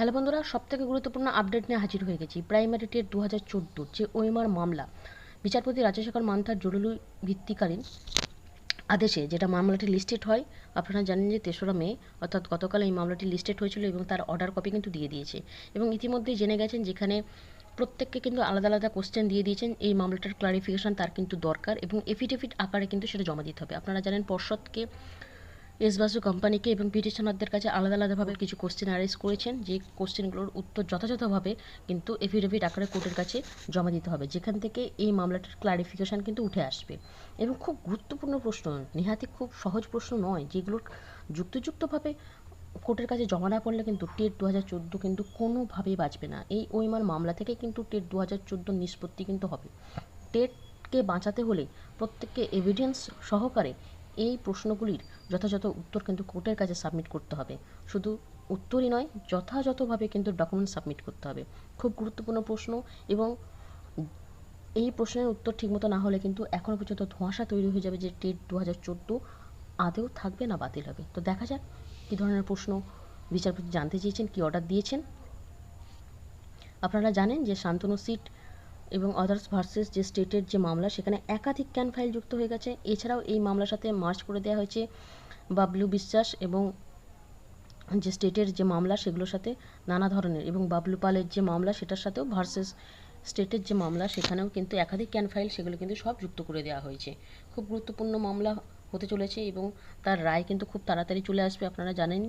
Hello বন্ধুরা, সবথেকে গুরুত্বপূর্ণ আপডেট নিয়ে হাজির হয়ে গেছি। প্রাইমারি টেট দু হাজার চোদ্দোর যে ওএমআর মামলা, বিচারপতি রাজশেখর মান্থার জরুরি ভিত্তিকালীন আদেশে যেটা মামলাটি লিস্টেড হয়, আপনারা জানেন যে তেসরা মে, অর্থাৎ গতকাল এই মামলাটি লিস্টেড হয়েছিল এবং তার অর্ডার কপি কিন্তু দিয়ে দিয়েছে। এবং ইতিমধ্যেই জেনে গেছেন যেখানে প্রত্যেককে কিন্তু আলাদা আলাদা কোশ্চেন দিয়ে দিয়েছেন, এই মামলাটার ক্লারিফিকেশন তার কিন্তু দরকার এবং এফিডেভিট আকারে কিন্তু সেটা জমা দিতে হবে। আপনারা জানেন পর্ষদকে এস বাসু কোম্পানিকে এবং পিটিশনারদের কাছে আলাদা আলাদাভাবে কিছু কোশ্চেন অ্যারেজ করেছেন, যে কোশ্চেনগুলোর উত্তর যথাযথভাবে কিন্তু এফিডেভিট আকারে কোর্টের কাছে জমা দিতে হবে, যেখান থেকে এই মামলাটার ক্লারিফিকেশান কিন্তু উঠে আসবে। এবং খুব গুরুত্বপূর্ণ প্রশ্ন নেহাতি খুব সহজ প্রশ্ন নয়, যেগুলোর যুক্তিযুক্তভাবে কোর্টের কাছে জমা না পড়লে কিন্তু টেট দু হাজার চোদ্দ কিন্তু কোনোভাবেই বাঁচবে না। এই ওইমার মামলা থেকে কিন্তু টেট দু হাজার চোদ্দোর নিষ্পত্তি কিন্তু হবে। টেটকে বাঁচাতে হলে প্রত্যেককে এভিডেন্স সহকারে এই প্রশ্নগুলির যথাযথ উত্তর কিন্তু কোর্টের কাছে সাবমিট করতে হবে। শুধু উত্তরই নয়, যথাযথভাবে কিন্তু ডকুমেন্ট সাবমিট করতে হবে। খুব গুরুত্বপূর্ণ প্রশ্ন এবং এই প্রশ্নের উত্তর ঠিকমতো না হলে কিন্তু এখনও পর্যন্ত ধোঁয়াশা তৈরি হয়ে যাবে যে টেট দু হাজার চোদ্দ আদেও থাকবে না, বাতিল হবে। তো দেখা যাক কী ধরনের প্রশ্ন বিচারপতি জানতে চেয়েছেন, কী অর্ডার দিয়েছেন। আপনারা জানেন যে শান্তনু সিট এবং আদার্স ভার্সেস যে স্টেটের যে মামলা, সেখানে একাধিক ক্যান ফাইল যুক্ত হয়ে গেছে। এছাড়াও এই মামলার সাথে মার্চ করে দেওয়া হয়েছে বাবলু বিশ্বাস এবং যে স্টেটের যে মামলা, সেগুলোর সাথে নানা ধরনের এবং বাবলু পালের যে মামলা, সেটার সাথেও ভার্সেস স্টেটের যে মামলা, সেখানেও কিন্তু একাধিক ক্যান ফাইল সেগুলো কিন্তু সব যুক্ত করে দেওয়া হয়েছে। খুব গুরুত্বপূর্ণ মামলা হতে চলেছে এবং তার রায় কিন্তু খুব তাড়াতাড়ি চলে আসবে, আপনারা জানেন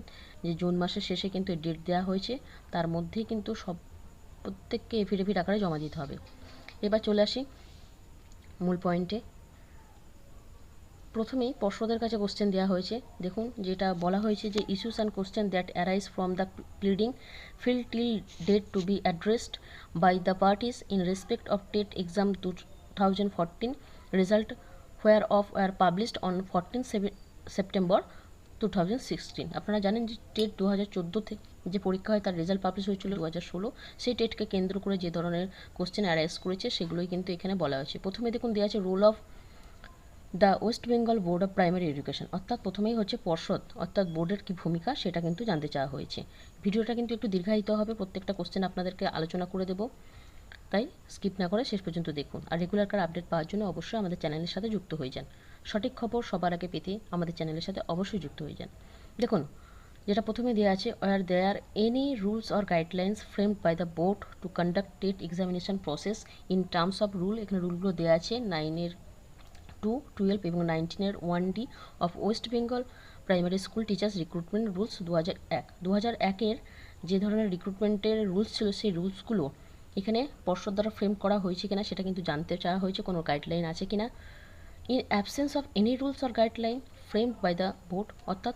যে জুন মাসের শেষে কিন্তু ডেট দেওয়া হয়েছে। তার মধ্যেই কিন্তু সব প্রত্যেককে এফিডেভিট আকারে জমা দিতে হবে। এবার চলে আসি মূল পয়েন্টে প্রথমেই পর্ষদের কাছে কোশ্চেন দেওয়া হয়েছে। দেখুন, যেটা বলা হয়েছে যে issues and question that arise from the pleading fill till date to be addressed by the parties in respect of TET exam two thousand fourteen result where of are published on fourteen September two thousand sixteen আপনারা জানেন যে TET দু হাজার চোদ্দোতে যে পরীক্ষা হয় তার result publish হয়েছিল দু হাজার ষোলো, সেই টেটকে কেন্দ্র করে যে ধরনের কোশ্চেন অ্যারাইজ করেছে, সেগুলোই কিন্তু এখানে বলা হয়েছে। প্রথমে দেখুন দেওয়া আছে role of the West Bengal board of primary education অর্থাৎ প্রথমেই হচ্ছে পর্ষদ, অর্থাৎ বোর্ডের কী ভূমিকা সেটা কিন্তু জানতে চাওয়া হয়েছে। ভিডিওটা কিন্তু একটু দীর্ঘায়িত হবে, প্রত্যেকটা কোশ্চেন আপনাদেরকে আলোচনা করে দেবো। তাই স্কিপ না করে শেষ পর্যন্ত দেখুন। আর রেগুলার কার আপডেট পাওয়ার জন্য অবশ্যই আমাদের চ্যানেলের সাথে যুক্ত হয়ে যান। সঠিক খবর সবার আগে পেতে আমাদের চ্যানেলের সাথে অবশ্যই যুক্ত হয়ে যান। দেখুন যেটা প্রথমে দেওয়া আছে are there any rules or guidelines framed by the board to conduct TET examination process in terms of rule এখানে রুলগুলো দেওয়া আছে নাইনের টু টুয়েলভ এবং নাইনটিনের one D of West Bengal primary school teachers recruitment rules দু হাজার এক। দু হাজার একের যে ধরনের রিক্রুটমেন্টের রুলস ছিল, সেই রুলসগুলো এখানে পর্ষদ দ্বারা ফ্রেম করা হয়েছে কিনা সেটা কিন্তু জানতে চাওয়া হয়েছে, কোনো গাইডলাইন আছে কিনা। In absence of any rules or guideline framed by the board অর্থাৎ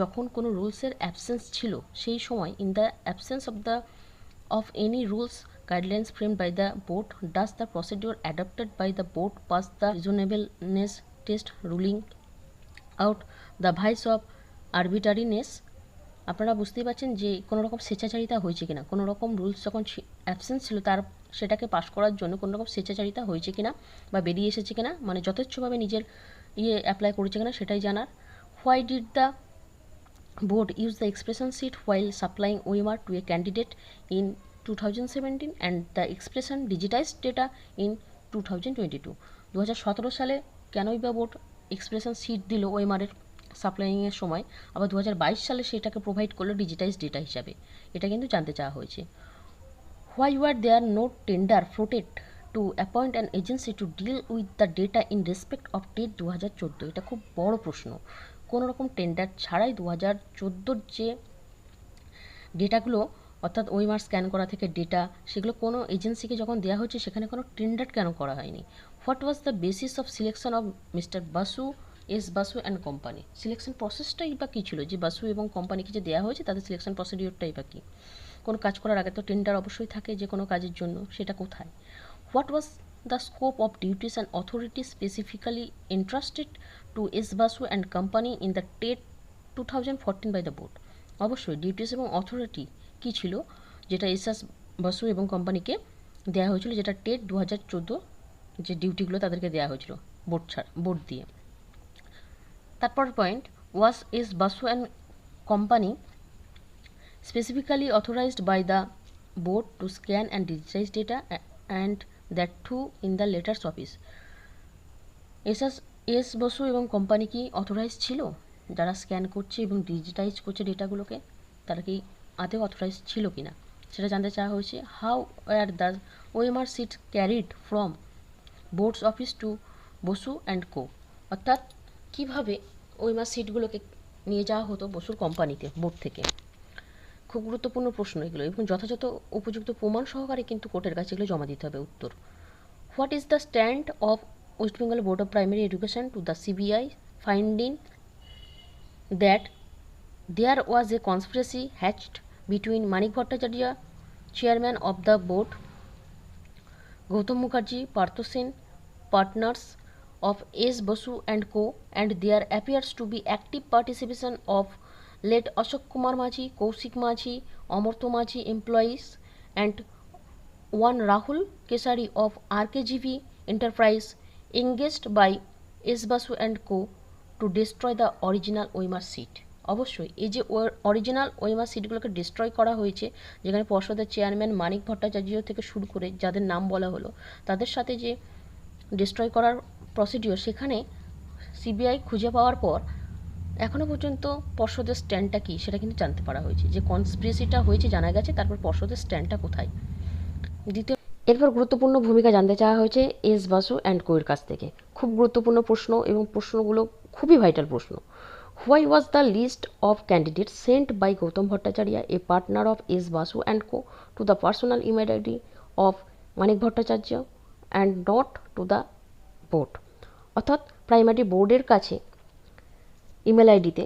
যখন কোনো রুলসের অ্যাবসেন্স ছিল, সেই সময় in the absence of the of any rules guidelines framed by the board, does the procedure adopted by the board pass the reasonableness test ruling out? The vice of arbitrariness, আপনারা বুঝতেই পারছেন যে কোনো রকম স্বেচ্ছাচারিতা হয়েছে কিনা, কোনো রকম রুলস যখন অ্যাবসেন্স ছিল তার, সেটাকে পাশ করার জন্য কোনো রকম স্বেচ্ছাচারিতা হয়েছে কিনা বা বেরিয়ে এসেছে কিনা মানে যথেচ্ছভাবে নিজের ইয়ে অ্যাপ্লাই করেছে কিনা সেটাই জানার। Why did the board use the expression sheet while supplying OMR to a candidate in 2017 and the expression digitized data in 2022 দু সালে কেনই বা বোর্ড এক্সপ্রেশন শিট দিল ওএমআরের সাপ্লাইংয়ের সময়? আবার দু হাজার বাইশ সালে সেটাকে প্রোভাইড করল ডিজিটাইজ ডেটা হিসাবে। এটা কিন্তু জানতে চাওয়া হয়েছে। Why were there no tender floated to appoint an agency to deal with the data in respect of date দু হাজার চোদ্দ? এটা খুব বড় প্রশ্ন। কোনো রকম টেন্ডার ছাড়াই দু হাজার চোদ্দোর যে ডেটাগুলো অর্থাৎ ওইমার স্ক্যান করা থেকে ডেটা সেগুলো কোনো এজেন্সিকে যখন দেওয়া হচ্ছে সেখানে কোনো টেন্ডার কেন করা হয়নি? What was the basis of selection of mister Basu S Basu and company selection প্রসেসটাই বা কী ছিল? যে বাসু এবং কোম্পানিকে যে দেওয়া হয়েছে, তাদের সিলেকশন প্রসিডিওরটাই বা কী? কোনো কাজ করার আগে তো টেন্ডার অবশ্যই থাকে যে কোনো কাজের জন্য, সেটা কোথায়? What was of duties and authority specifically interested to S Basu and company in the TET two thousand fourteen by the board অবশ্যই ডিউটিস এবং অথরিটি কী ছিল? যেটা এস এস বাসু এবং কোম্পানিকে দেওয়া হয়েছিল, যেটা টেট দু হাজার চোদ্দ যে ডিউটিগুলো তাদেরকে দেওয়া হয়েছিল বোর্ড ছাড় বোর্ড দিয়ে। তারপর point was S Basu and company specifically authorized by the board to scan and digitize data and that too in the letters office SS, S Basu এবং কোম্পানি কি অথরাইজ ছিল? যারা স্ক্যান করছে এবং digitise করছে ডেটাগুলোকে, তারা কি আদৌ অথরাইজ ছিল কি না সেটা জানতে চাওয়া হয়েছে। How were the OMR sheet carried from boards office to Basu and co অর্থাৎ কীভাবে ওএমআর সিটগুলোকে নিয়ে যাওয়া হতো বসুর কোম্পানিতে বোর্ড থেকে? খুব গুরুত্বপূর্ণ প্রশ্ন এগুলো এবং যথাযথ উপযুক্ত প্রমাণ সহকারে কিন্তু কোর্টের কাছে এগুলো জমা দিতে হবে উত্তর what is the stand of West Bengal board of primary education to the CBI finding that there was a conspiracy hatched between Manik Bhattacharya chairman of the board Goutam Mukherjee Partha Sen partners of S. Basu and Co. and there appears to be active participation of late Ashok Kumar Majhi Kaushik Majhi Amarta Majhi employees and one Rahul Keshari of R KGV enterprise engaged by S Basu and co to destroy the original ওইমার seat অবশ্যই, এই যে original ওইমার সিটগুলোকে destroy করা হয়েছে, যেখানে পর্ষদের chairman Manik Bhattacharya থেকে শুরু করে যাদের নাম বলা হলো, তাদের সাথে যে ডিস্ট্রয় করার প্রসিডিওর সেখানে সিবিআই খুঁজে পাওয়ার পর এখনও পর্যন্ত পর্ষদের স্ট্যান্ডটা কী সেটা কিন্তু জানতে পারা হয়েছে। যে কনস্পিরেসিটা হয়েছে, জানা গেছে, তারপর পর্ষদের স্ট্যান্ডটা কোথায়? দ্বিতীয় এরপর গুরুত্বপূর্ণ ভূমিকা জানতে চাওয়া হয়েছে এস বাসু অ্যান্ড কোয়ের কাছ থেকে। খুব গুরুত্বপূর্ণ প্রশ্ন এবং প্রশ্নগুলো খুবই ভাইটাল প্রশ্ন। Why was the list of candidate sent by Goutam Bhattacharya a partner of S Basu and co to the personal email ID of Manik Bhattacharya and not to the board অর্থাৎ primary বোর্ডের কাছে email আইডিতে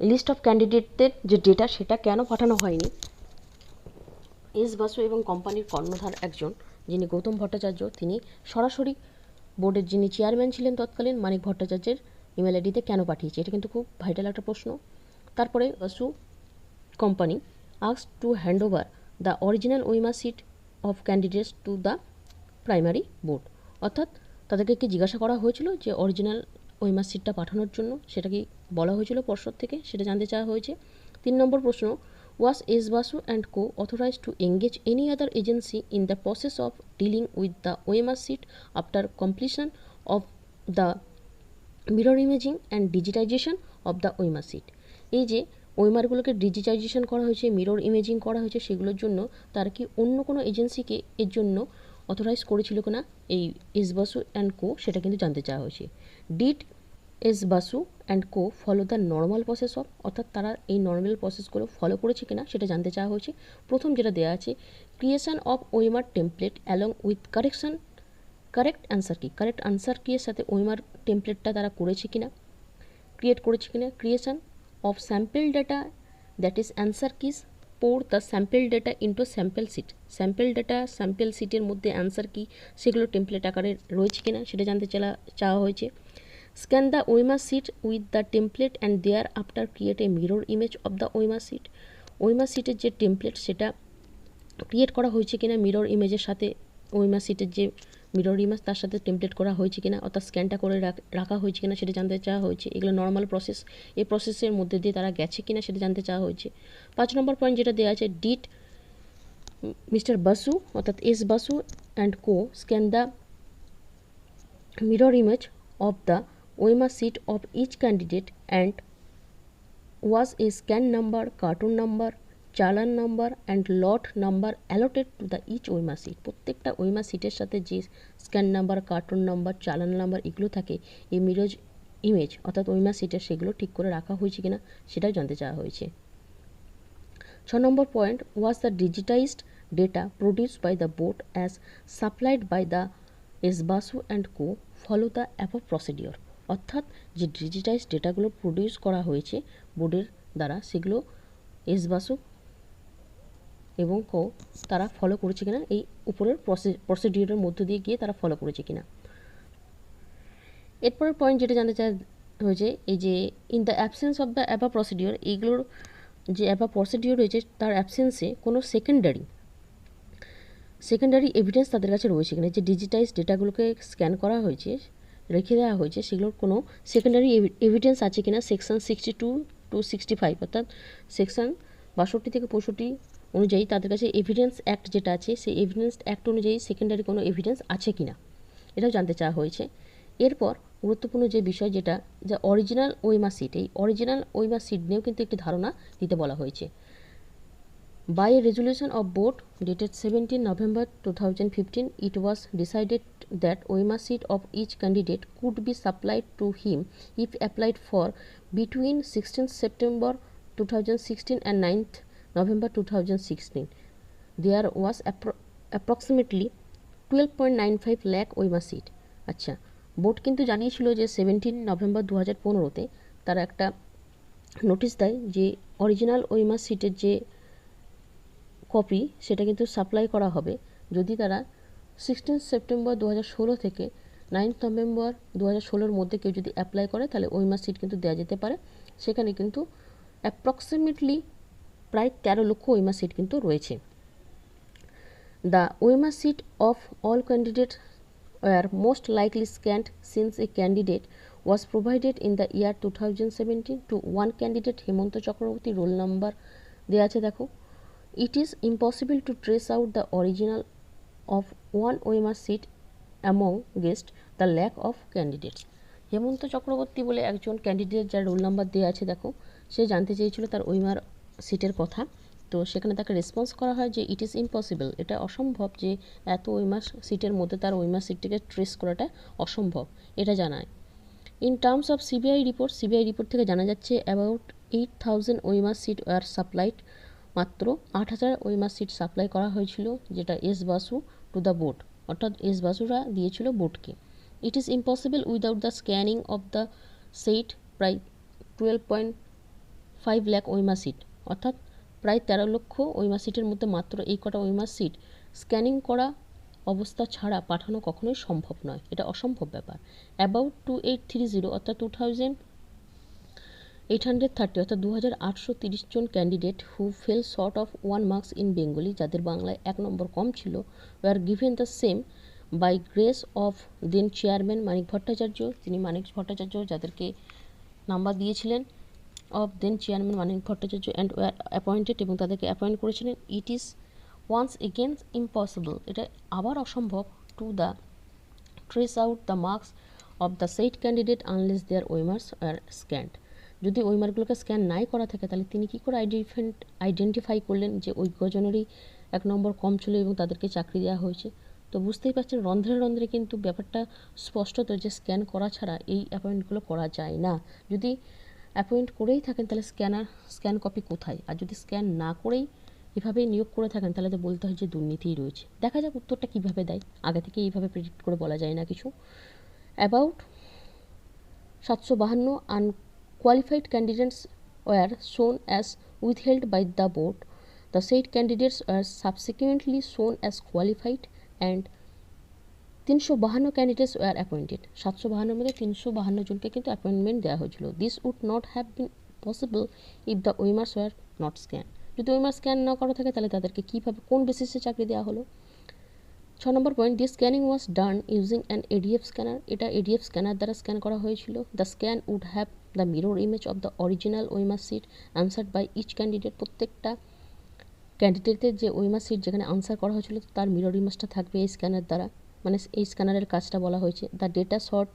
list of ক্যান্ডিডেটদের যে data সেটা কেন পাঠানো হয়নি, S Basu এবং কোম্পানির কর্ণধার একজন, যিনি গৌতম ভট্টাচার্য, তিনি সরাসরি বোর্ডের যিনি চেয়ারম্যান ছিলেন তৎকালীন, মানিক ভট্টাচার্যের ইমেল আইডিতে কেন পাঠিয়েছে? এটা কিন্তু খুব ভাইটাল একটা প্রশ্ন। তারপরে Basu company asks to hand over the original OMR sheet of candidates to the primary board অর্থাৎ তাদেরকে কি জিজ্ঞাসা করা হয়েছিল যে অরিজিনাল ওইমার সিটটা পাঠানোর জন্য, সেটা কি বলা হয়েছিল পর্ষদ থেকে? সেটা জানতে চাওয়া হয়েছে। তিন নম্বর প্রশ্ন was S Basu and co authorise to engage any other agency in the process of dealing with the OMR sheet after completion of the mirror imaging and digitisation of the OMR sheet এই যে ওয়েমারগুলোকে digitisation করা হয়েছে mirror imaging করা হয়েছে, সেগুলোর জন্য তারা কি অন্য কোনো এজেন্সিকে এর জন্য অথরাইজ করেছিল কিনা? এই এস বাসু অ্যান্ড কো সেটা কিন্তু জানতে চাওয়া হয়েছে। Did S Basu and co follow the normal process of অর্থাৎ তারা এই নর্মাল প্রসেসগুলো ফলো করেছে কিনা সেটা জানতে চাওয়া হয়েছে। প্রথম যেটা দেওয়া আছে creation of OMR template along with correction correct answer key? Correct answer key এর সাথে ওয়েমার টেমপ্লেটটা তারা করেছে কিনা? ক্রিয়েট করেছে কিনা? Creation of sample data that is answer keys for the sample data into sample sheet sample data sample সিটের মধ্যে অ্যান্সার কি, সেগুলো টেমপ্লেট আকারে রয়েছে কিনা সেটা জানতে চাওয়া চাওয়া হয়েছে। The OMR sheet with the template and thereafter create a mirror image of the OMR sheet OMR সিটের যে টেমপ্লেট সেটা ক্রিয়েট করা হয়েছে কিনা মিরর ইমেজের সাথে ওয়েমার সিটের যে মিরর ইমেজ তার সাথে টেমপ্লেট করা হয়েছে কিনা, অর্থাৎ স্ক্যানটা করে রাখা হয়েছে কিনা সেটা জানতে চাওয়া হয়েছে। এগুলো নর্মাল প্রসেস এই প্রসেসের মধ্যে দিয়ে তারা গেছে কিনা সেটা জানতে চাওয়া হয়েছে। পাঁচ নম্বর পয়েন্ট যেটা দেওয়া আছে ডিট মিস্টার বাসু অর্থাৎ S Basu and co scan the mirror image of the OEMA sheet of each candidate and was a scan number carton number challan number and lot number allotted to the each OMR sheet প্রত্যেকটা OMR সিটের সাথে যে scan number carton number challan number এগুলো থাকে, এই মিরজ image অর্থাৎ ওয়েমা সিটের সেগুলো ঠিক করে রাখা হয়েছে কিনা সেটাও জানতে চাওয়া হয়েছে। ছ নম্বর point was the digitised data produced by the board as supplied by the S Basu and co follow the apt procedure অর্থাৎ যে ডিজিটাইজ ডেটাগুলো প্রডিউস করা হয়েছে বোর্ডের দ্বারা, সেগুলো এস বাসু এবং কো তারা ফলো করেছে কিনা, এই উপরের প্রসে প্রসিডিওরের মধ্য দিয়ে গিয়ে তারা ফলো করেছে কিনা। এরপরের পয়েন্ট যেটা জানতে চাই হয়েছে, এই যে in the absence of the above procedure এইগুলোর যে অ্যাবা প্রসিডিওর রয়েছে, তার অ্যাবসেন্সে কোনো সেকেন্ডারি সেকেন্ডারি এভিডেন্স তাদের কাছে রয়েছে কিনা? যে ডিজিটাইজ ডেটাগুলোকে স্ক্যান করা হয়েছে রেখে দেওয়া হয়েছে সেগুলোর কোনো সেকেন্ডারি এভিডেন্স আছে কিনা? Section sixty two to sixty five অর্থাৎ সেকশন বাষট্টি থেকে পঁয়ষট্টি অনুযায়ী তাদের কাছে এভিডেন্স অ্যাক্ট যেটা আছে সেই এভিডেন্স অ্যাক্ট অনুযায়ী সেকেন্ডারি কোনো এভিডেন্স আছে কি না এটাও জানতে চাওয়া হয়েছে। এরপর গুরুত্বপূর্ণ যে বিষয় যেটা যা অরিজিনাল ওইমা সিট এই অরিজিনাল ওইমা সিট নিয়েও কিন্তু একটি ধারণা দিতে বলা হয়েছে। By of resolution of board dated 17 November 2015, it was decided that OEMA seat of each candidate could be supplied to him if applied for between 16th September 2016 and 9th November 2016. There was appro- approximately 12.95 lakh OEMA seat. আচ্ছা board কিন্তু জানিয়েছিল যে seventeen November দু হাজার পনেরোতে তারা একটা notice দেয় যে অরিজিনাল ওইমা সিটের যে কপি সেটা কিন্তু সাপ্লাই করা হবে যদি তারা সিক্সটিন সেপ্টেম্বর দু হাজার ষোলো থেকে নাইন্থ নভেম্বর দু হাজার ষোলোর মধ্যে কেউ যদি অ্যাপ্লাই করে, তাহলে ওই মাস সিট কিন্তু দেওয়া যেতে পারে। সেখানে কিন্তু অ্যাপ্রক্সিমেটলি প্রায় তেরো লক্ষ ওইমা সিট কিন্তু রয়েছে। The OMR sheet of all candidate were most likely scanned since a candidate was provided in the year 2017 to one candidate Hemanta Chakraborty roll number দেওয়া আছে, দেখো। It is impossible to trace out the original of one OMR seat among guest the lack of candidates. Hemanta Chakraborty বলে একজন candidate যার role number দেওয়া আছে, দেখো, সে জানতে চেয়েছিল তার ওইমার সিটের কথা। তো সেখানে তাকে রেসপন্স করা হয় যে ইট ইজ ইম্পসিবল এটা অসম্ভব যে এত ওইমার সিটের মধ্যে তার ওইমার সিটটিকে ট্রেস করাটা অসম্ভব, এটা জানায়। In terms of CBI report CBI report থেকে জানা যাচ্ছে about eight thousand OMR sheet are supplied মাত্র আট হাজার ওইমার সিট সাপ্লাই করা হয়েছিল, যেটা S Basu to the board অর্থাৎ এস বাসুরা দিয়েছিল বোর্ডকে it is impossible without the scanning of the set প্রায় twelve point five lakh OMR sheet অর্থাৎ প্রায় তেরো লক্ষ ওইমা সিটের মধ্যে মাত্র এই কটা ওইমা সিট স্ক্যানিং করা অবস্থা ছাড়া পাঠানো কখনোই সম্ভব নয়। এটা অসম্ভব ব্যাপার। About two eight three zero অর্থাৎ two thousand eight hundred thirty অর্থাৎ দু হাজার আটশো তিরিশ জন candidate who fell short of one marks in Bengali যাদের বাংলায় এক নম্বর কম ছিল were given the same by grace of then chairman Manik Bhattacharya. তিনি মানিক ভট্টাচার্য, যাদেরকে নাম্বার দিয়েছিলেন of then chairman Manik Bhattacharya and were appointed এবং তাদেরকে অ্যাপয়েন্ট করেছিলেন। It is once again impossible এটা আবার অসম্ভব to the trace out the marks of the said candidate unless their OMRs are scanned যদি ওই মার্কগুলোকে স্ক্যান নাই করা থাকে, তাহলে তিনি কী করে আইডেন্টিফাই আইডেন্টিফাই করলেন যে ওই কজনেরই এক নম্বর কম ছিল এবং তাদেরকে চাকরি দেওয়া হয়েছে? তো বুঝতেই পারছেন, রন্ধ্রে রন্ধ্রে কিন্তু ব্যাপারটা স্পষ্টত যে স্ক্যান করা ছাড়া এই অ্যাপয়েন্টগুলো করা যায় না। যদি অ্যাপয়েন্ট করেই থাকেন, তাহলে স্ক্যানার স্ক্যান কপি কোথায়? আর যদি স্ক্যান না করেই এভাবেই নিয়োগ করে থাকেন, তাহলে তো বলতে হয় যে দুর্নীতিই রয়েছে। দেখা যাক উত্তরটা কীভাবে দেয়। আগে থেকে এইভাবে প্রেডিক্ট করে বলা যায় না কিছু। অ্যাবাউট সাতশো বাহান্ন unqualified candidates were shown as withheld by the board the said candidates were subsequently shown as qualified and তিনশো বাহান্ন ক্যান্ডিডেটস ওয়ার অ্যাপয়েন্টেড সাতশো বাহান্নর মধ্যে তিনশো বাহান্ন জনকে কিন্তু অ্যাপয়েন্টমেন্ট দেওয়া হয়েছিল। This would not have been possible if the OMRs were not scan যদি ওয়েমার স্ক্যান না করা থাকে, তাহলে তাদেরকে কীভাবে, কোন বেসিসে চাকরি দেওয়া হলো? ছ নম্বর point this scanning was done using an ADF scanner এটা এডিএফ স্ক্যানার দ্বারা স্ক্যান করা হয়েছিল। The scan would have the mirror image of the original OMR sheet answered by each candidate প্রত্যেকটা ক্যান্ডিডেটের যে ওয়েমার সিট যেখানে আনসার করা হয়েছিল, তার মিরর ইমেজটা থাকবে এই স্ক্যানার দ্বারা। মানে এই স্ক্যানারের কাজটা বলা হয়েছে। The data short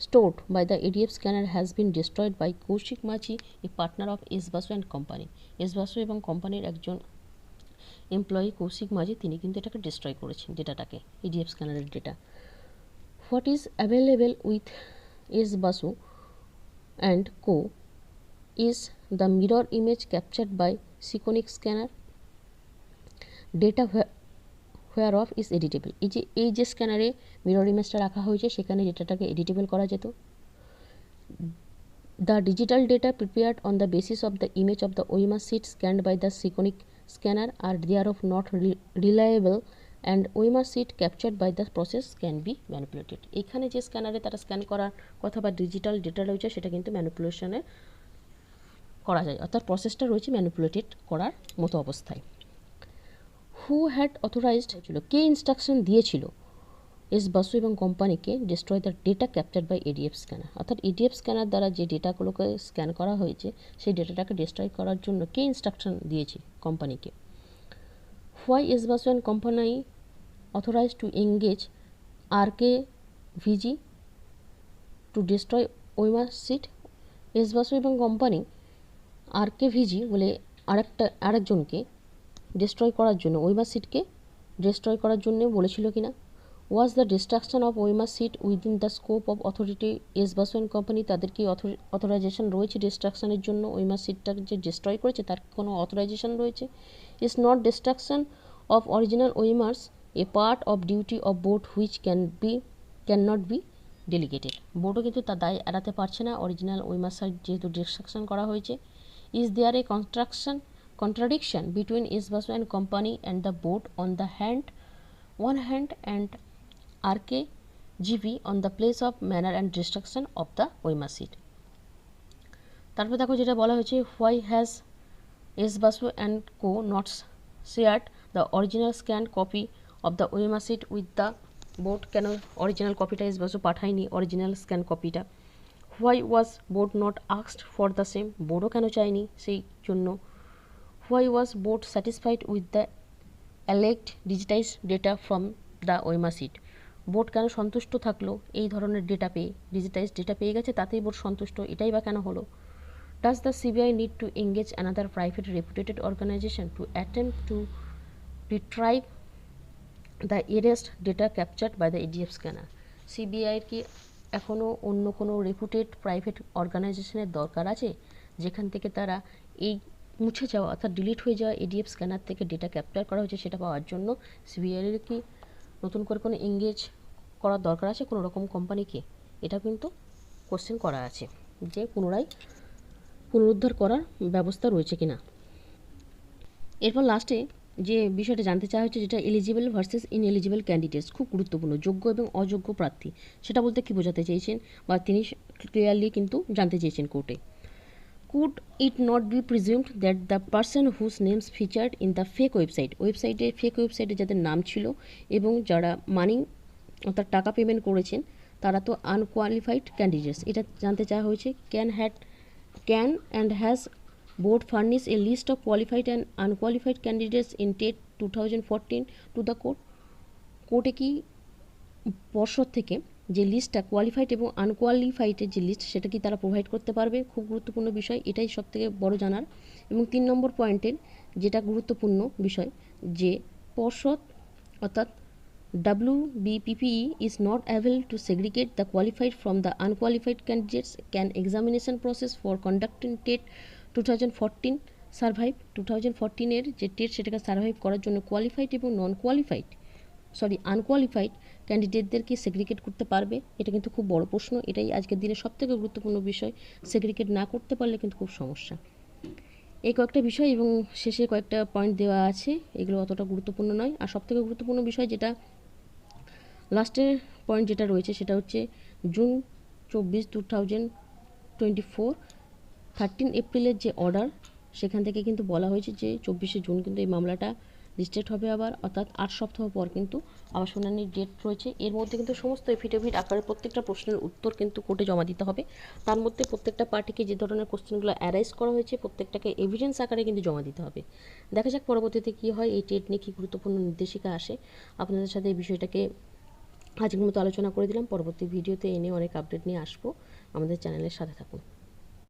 stored by the ADF scanner has been destroyed by Koushik Majhi a partner of S Basu and company S Basu এবং কোম্পানির একজন এমপ্লয়ি কৌশিক মাঝি তিনি কিন্তু এটাকে ডিস্ট্রয় করেছেন ডেটাটাকে ADF স্ক্যানারের data what is available with S Basu and co is the mirror image captured by Sekonic scanner data whereof is editable এই যে এই যে স্ক্যানারে মিরর ইমেজটা রাখা হয়েছে, সেখানে ডেটাটাকে এডিটেবল করা যেত। The digital data prepared on the basis of the image of the OMR sheet scanned by the Sekonic scanner are thereof not reliable and OMR sheet captured by the process can be manipulated এখানে যে স্ক্যানারে তারা scan করার কথা বা digital data রয়েছে, সেটা কিন্তু ম্যানিপুলেশনে করা যায়। অর্থাৎ প্রসেসটা রয়েছে ম্যানিপুলেটেড করার মতো অবস্থায়। হু হ্যাড অথরাইজড হয়েছিল? কে ইনস্ট্রাকশন দিয়েছিল? এস বাসু এবং কোম্পানিকে destroy the data capture by ADF scanner অর্থাৎ এডিএফ স্ক্যানার দ্বারা যে ডেটাগুলোকে স্ক্যান করা হয়েছে, সেই ডেটাটাকে ডিস্ট্রয় করার জন্য কে ইনস্ট্রাকশন দিয়েছে কোম্পানিকে why S Basu and company authorise to engage R K VG to destroy OMR sheet S Basu এবং কোম্পানি আর কে ভিজি বলে আরেকটা, আরেকজনকে ডিস্ট্রয় করার জন্য ওইমা সিটকে ডিস্ট্রয় করার জন্য বলেছিল কিনা? Was the destruction of OMR sheet within the scope of authority S Basu and company তাদের কি অথরাইজেশন রয়েছে ডিস্ট্রাকশনের জন্য? ওইমা সিটটাকে যে ডিস্ট্রয় করেছে তার কোনো অথরাইজেশন রয়েছে? Is not destruction of original OMRs a part of duty of board which can be can not be delegated বোর্ডও কিন্তু তার দায় এড়াতে পারছে না অরিজিনাল ওইমার সাইড যেহেতু ডিস্ট্রাকশন করা হয়েছে is there a construction contradiction between between Isbasu and company and the board on the hand, one hand and RKGV on the place of manner and destruction of the Oima seat. তারপর দেখো যেটা বলা হয়েছে why has S Basu and co nots shared the original scan copy of the OMR sheet with the board কেন original কপিটা S Basu পাঠায়নি original scan কপিটা why was board not আক্সড ফর দ্য সেম বোর্ডও কেন চায়নি সেই জন্য why was board satisfied with the elect digitise data from the OMR sheet board কেন সন্তুষ্ট থাকল এই ধরনের ডেটা পেয়ে ডিজিটাইজ ডেটা পেয়ে গেছে তাতেই বোর্ড সন্তুষ্ট এটাই বা কেন হলো does the CBI need to engage another private reputed organisation to attempt to retrieve the erased data captured by the ADF scanner সিবিআইয়ের কি এখনও অন্য কোনো রেপুটেড প্রাইভেট অর্গানাইজেশনের দরকার আছে? যেখান থেকে তারা এই মুছে যাওয়া অর্থাৎ ডিলিট হয়ে যাওয়া এডিএফ স্ক্যানার থেকে ডেটা ক্যাপচার করা হয়েছে সেটা পাওয়ার জন্য সিবিআইয়ের কি নতুন করে কোনো এঙ্গেজ করার দরকার আছে? কোনো রকম কোম্পানিকে এটা কিন্তু কোশ্চেন করা আছে। যে পুনরায় পুনরুদ্ধার করার ব্যবস্থা রয়েছে কিনা। এরপর লাস্টে যে বিষয়টা জানতে চাওয়া হচ্ছে যেটা eligible versus ineligible candidates খুব গুরুত্বপূর্ণ, যোগ্য এবং অযোগ্য প্রার্থী, সেটা বলতে কী বোঝাতে চেয়েছেন বা তিনি ক্লিয়ারলি কিন্তু জানতে চেয়েছেন কোর্টে could it not be presumed that the person whose names featured in the fake website ওয়েবসাইটে ফেক ওয়েবসাইটে যাদের নাম ছিল এবং যারা মানি অর্থাৎ টাকা পেমেন্ট করেছেন, তারা তো আনকোয়ালিফাইড ক্যান্ডিডেটস এটা জানতে চাওয়া হয়েছে can had can and has furnish a list of qualified and unqualified candidates in TET two thousand fourteen to the court কি পর্ষদ থেকে যে লিস্টটা কোয়ালিফাইড এবং আনকোয়ালিফাইডের যে লিস্ট সেটা কি তারা প্রোভাইড করতে পারবে? খুব গুরুত্বপূর্ণ বিষয়, এটাই সব থেকে বড় জানার। এবং তিন নম্বর পয়েন্টের যেটা গুরুত্বপূর্ণ বিষয়, যে পর্ষদ, অর্থাৎ WBPPE is not able to segregate the qualified from the unqualified candidates. Can examination process for conducting TET 2014 survive two thousand ফোরটিনের যে টেট সেটাকে সার্ভাইভ করার জন্য কোয়ালিফাইড এবং নন কোয়ালিফাইড সরি আনকোয়ালিফাইড ক্যান্ডিডেটদেরকে সেগ্রিগেট করতে পারবে, এটা কিন্তু খুব বড় প্রশ্ন, এটাই আজকের দিনে সবথেকে গুরুত্বপূর্ণ বিষয় সেগ্রিগেট না করতে পারলে কিন্তু খুব সমস্যা। এই কয়েকটা বিষয় এবং শেষে কয়েকটা পয়েন্ট দেওয়া আছে, এগুলো অতটা গুরুত্বপূর্ণ নয়, আর সবথেকে গুরুত্বপূর্ণ বিষয় যেটা লাস্টের পয়েন্ট যেটা রয়েছে সেটা হচ্ছে জুন চব্বিশ two thousand twenty four thirteen এপ্রিলের যে অর্ডার সেখান থেকে কিন্তু বলা হয়েছে যে চব্বিশে জুন কিন্তু এই মামলাটা রেজিস্ট্রেট হবে আবার, অর্থাৎ আট সপ্তাহ পর কিন্তু আবার শুনানির ডেট রয়েছে। এর মধ্যে কিন্তু সমস্ত এফিডেভিট আকারে প্রত্যেকটা প্রশ্নের উত্তর কিন্তু কোর্টে জমা দিতে হবে। তার মধ্যে প্রত্যেকটা পার্টিকে যে ধরনের কোশ্চেনগুলো অ্যারাইজ করা হয়েছে, প্রত্যেকটাকে এভিডেন্স আকারে কিন্তু জমা দিতে হবে। দেখা যাক পরবর্তীতে কী হয়, এই টেট নিয়ে কী গুরুত্বপূর্ণ নির্দেশিকা আসে। আপনাদের সাথে এই বিষয়টাকে আজকের মতো আলোচনা করে দিলাম। পরবর্তী ভিডিওতে এনে অনেক আপডেট নিয়ে আসব। আমাদের চ্যানেলের সাথে থাকুন।